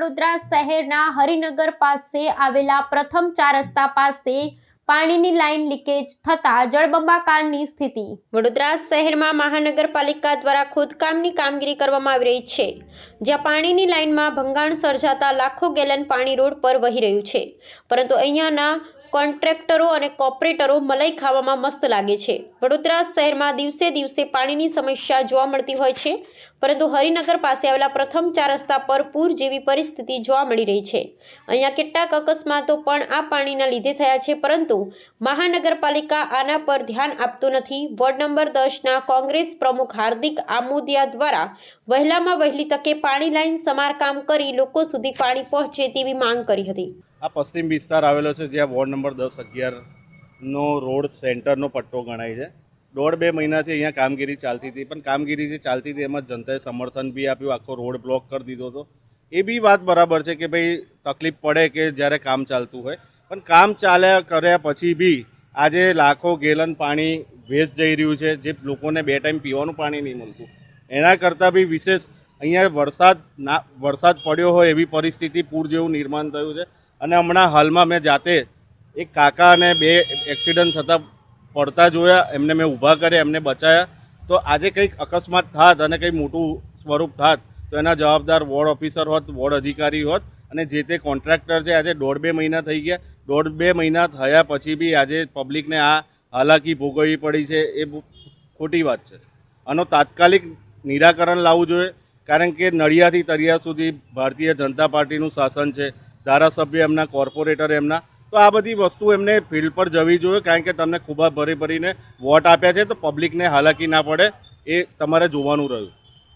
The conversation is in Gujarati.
વડોદરા શહેરના હરિનગર પાસે આવેલા પ્રથમ ચાર રસ્તા પાસે પાણીની લાઇન લીકેજ થતા જળબંબાકારની સ્થિતિ. વડોદરા શહેરમાં મહાનગરપાલિકા દ્વારા ખોદકામની કામગીરી કરવામાં આવી રહી છે, જ્યાં પાણીની લાઇનમાં ભંગાણ સર્જાતા લાખો ગેલન પાણી રોડ પર વહી રહ્યું છે. પરંતુ અહીંયાના કોન્ટ્રાક્ટરો અને કોપરેટરો મલાઈ ખાવામાં મસ્ત લાગે છે. વડોદરા શહેરમાં દિવસે દિવસે પાણીની સમસ્યા જોવા મળતી હોય છે, પરંતુ હરિનગર પાસે આવેલા પ્રથમ ચાર રસ્તા પર પૂર જેવી પરિસ્થિતિ જોવા મળી રહી છે. અહીંયા કેટલાક અકસ્માતો પણ આ પાણીના લીધે થયા છે, પરંતુ મહાનગરપાલિકા આના પર ધ્યાન આપતું નથી. વોર્ડ નંબર દસના કોંગ્રેસ પ્રમુખ હાર્દિક આમોદિયા દ્વારા વહેલામાં વહેલી તકે પાણી લાઈન સમારકામ કરી લોકો સુધી પાણી પહોંચે તેવી માંગ કરી હતી. આ પશ્ચિમ વિસ્તાર આવેલો છે, જ્યાં વોર્ડ નંબર દસ અગિયારનો રોડ સેન્ટરનો પટ્ટો ગણાય છે. દોઢ બે મહિનાથી અહીંયા કામગીરી ચાલતી હતી, પણ કામગીરી જે ચાલતી હતી એમાં જનતાએ સમર્થન બી આપ્યું, આખો રોડ બ્લોક કરી દીધો હતો. એ બી વાત બરાબર છે કે ભાઈ તકલીફ પડે કે જ્યારે કામ ચાલતું હોય. પણ કામ ચાલ્યા કર્યા પછી બી આજે લાખો ગેલન પાણી વેસ્ટ જઈ રહ્યું છે, જે લોકોને બે ટાઈમ પીવાનું પાણી નહીં મળતું. એના કરતાં બી વિશેષ અહીંયા વરસાદ ના, વરસાદ પડ્યો હોય એવી પરિસ્થિતિ પૂર જેવું નિર્માણ થયું છે. અને હમણાં હાલમાં મેં જાતે એક કાકા અને બે એક્સિડન્ટ થતાં પડતા જોયા, એમને મેં ઊભા કર્યા, એમને બચાયા. તો આજે કંઈક અકસ્માત થાત અને કંઈ મોટું સ્વરૂપ થાત, તો એના જવાબદાર વોર્ડ ઓફિસર હોત, વોર્ડ અધિકારી હોત અને જે તે કોન્ટ્રાક્ટર છે, આજે દોઢ બે મહિના થઈ ગયા. દોઢ બે મહિના થયા પછી બી આજે પબ્લિકને આ હાલાકી ભોગવવી પડી છે, એ ખોટી વાત છે. આનો તાત્કાલિક નિરાકરણ લાવવું જોઈએ, કારણ કે નડિયાથી તરિયા સુધી ભારતીય જનતા પાર્ટીનું શાસન છે. ધારાસભ્ય એમના, કોર્પોરેટર એમના. તો આ બધી વસ્તુ એમને ફિલ્ડ પર જવી જોઈએ, કારણ કે તમને ખૂબ ભરી ભરીને વોટ આપ્યા છે, તો પબ્લિકને હાલાકી ના પડે, એ તમારે જોવાનું રહ્યું.